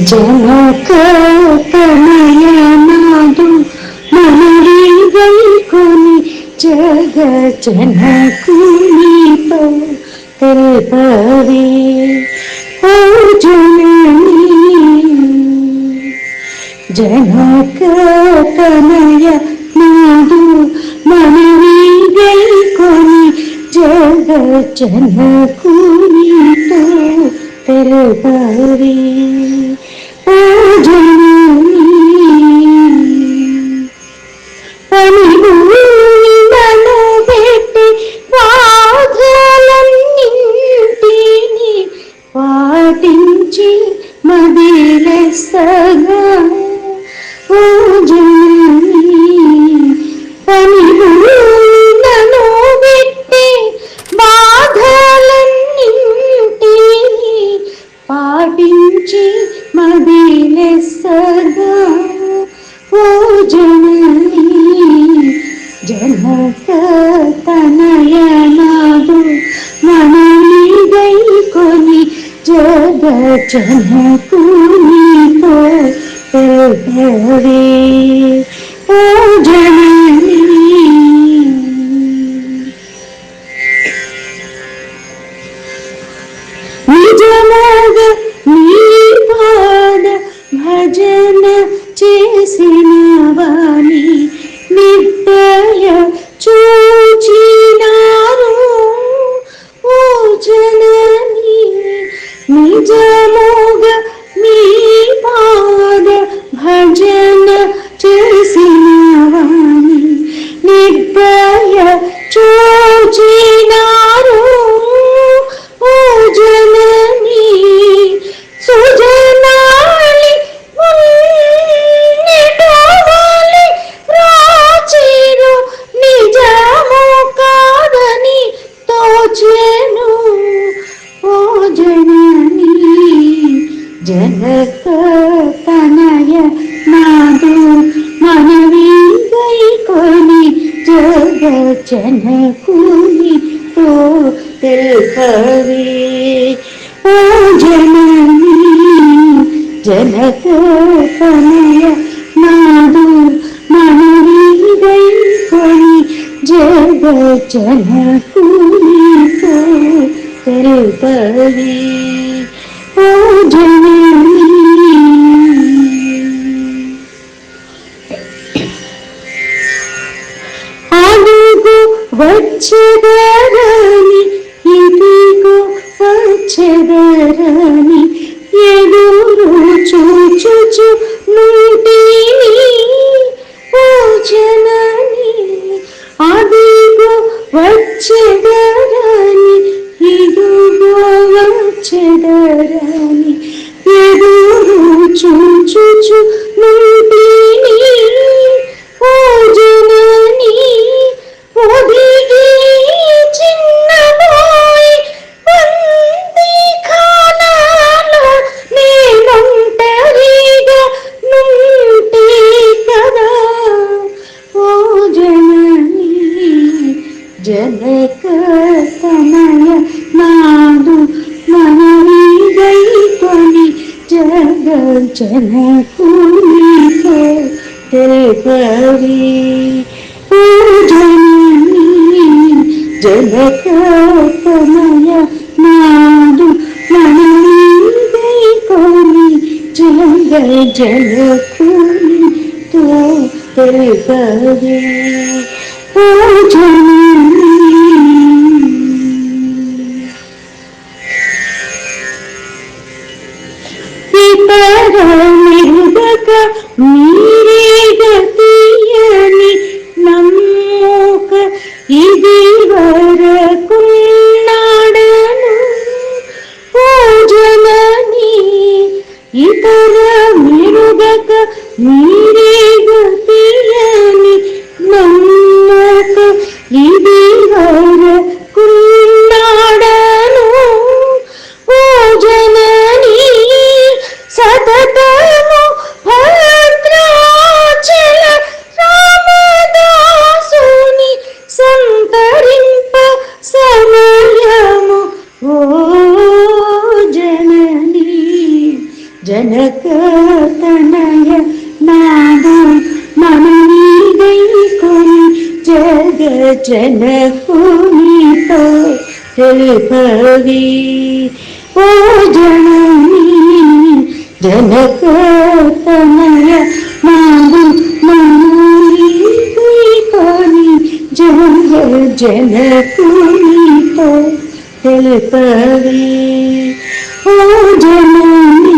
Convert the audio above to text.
జనో కనయనాదు మనరివైకొని జగ జనకునితో తెలుపవే ఓ జనని జనక కనయ నాదు మనరివైకొని జగ జనకునితో తెలుపవే నిలసగా ఓ జనని పనిలో నన్ను పెట్టి బాధలన్నింటి పాటించి మదిలెసగా ఓ జనని జనక తనయనాదు మనని దైకొని జగజనకు ദേവേ പൂജന നിജമഗ നീ പാട ഭജന ചേസിന ജഗത്ത് തനയ നാദു മനവീകൈ കൊനി ജഗചന കൂലി ഓ തിൽപവി ഓ ജനനി ജനത്ത് തനയ നാദു മനവീകൈ കൊനി ജഗചന കൂലി ഓ തിൽപവി వచ్చెదరని ఇదిగో వచ్చెదరని ఎదురు చూచుచు నుంటిని ఓ జనని అదిగో వచ్చెదరని ఇదిగో వచ్చెదరని ಜನಕ ಸಮಯ ಮಾದು ಮನವಿಗೈಕೊನಿ ಜಗ ಜನಕುನಿಕ ತೆರಪರಿ ಪೂಜನಿ ಜನಕ ಸಮಯ ಮಾದು ಮನವಿಗೈಕೊನಿ ಜಗ ಜನಕುನಿ ತೋ ತೆರಪರಿ ಪೂಜನಿ നീരേകീയനി നമ്മോക്ക് ഇതിവരക്കും നടനും പൂജന നീ ഇതര മൃഗക നീ തനയ നാദം മമനീതൈ കൊൻ ജഗജന ഭൂമിത ഭവി ഓ ജനനീ ജനകോപമയ നാദം മമനീതൈ കൊൻ ജഗജന ഭൂമിത ഭവി ഓ ജനനീ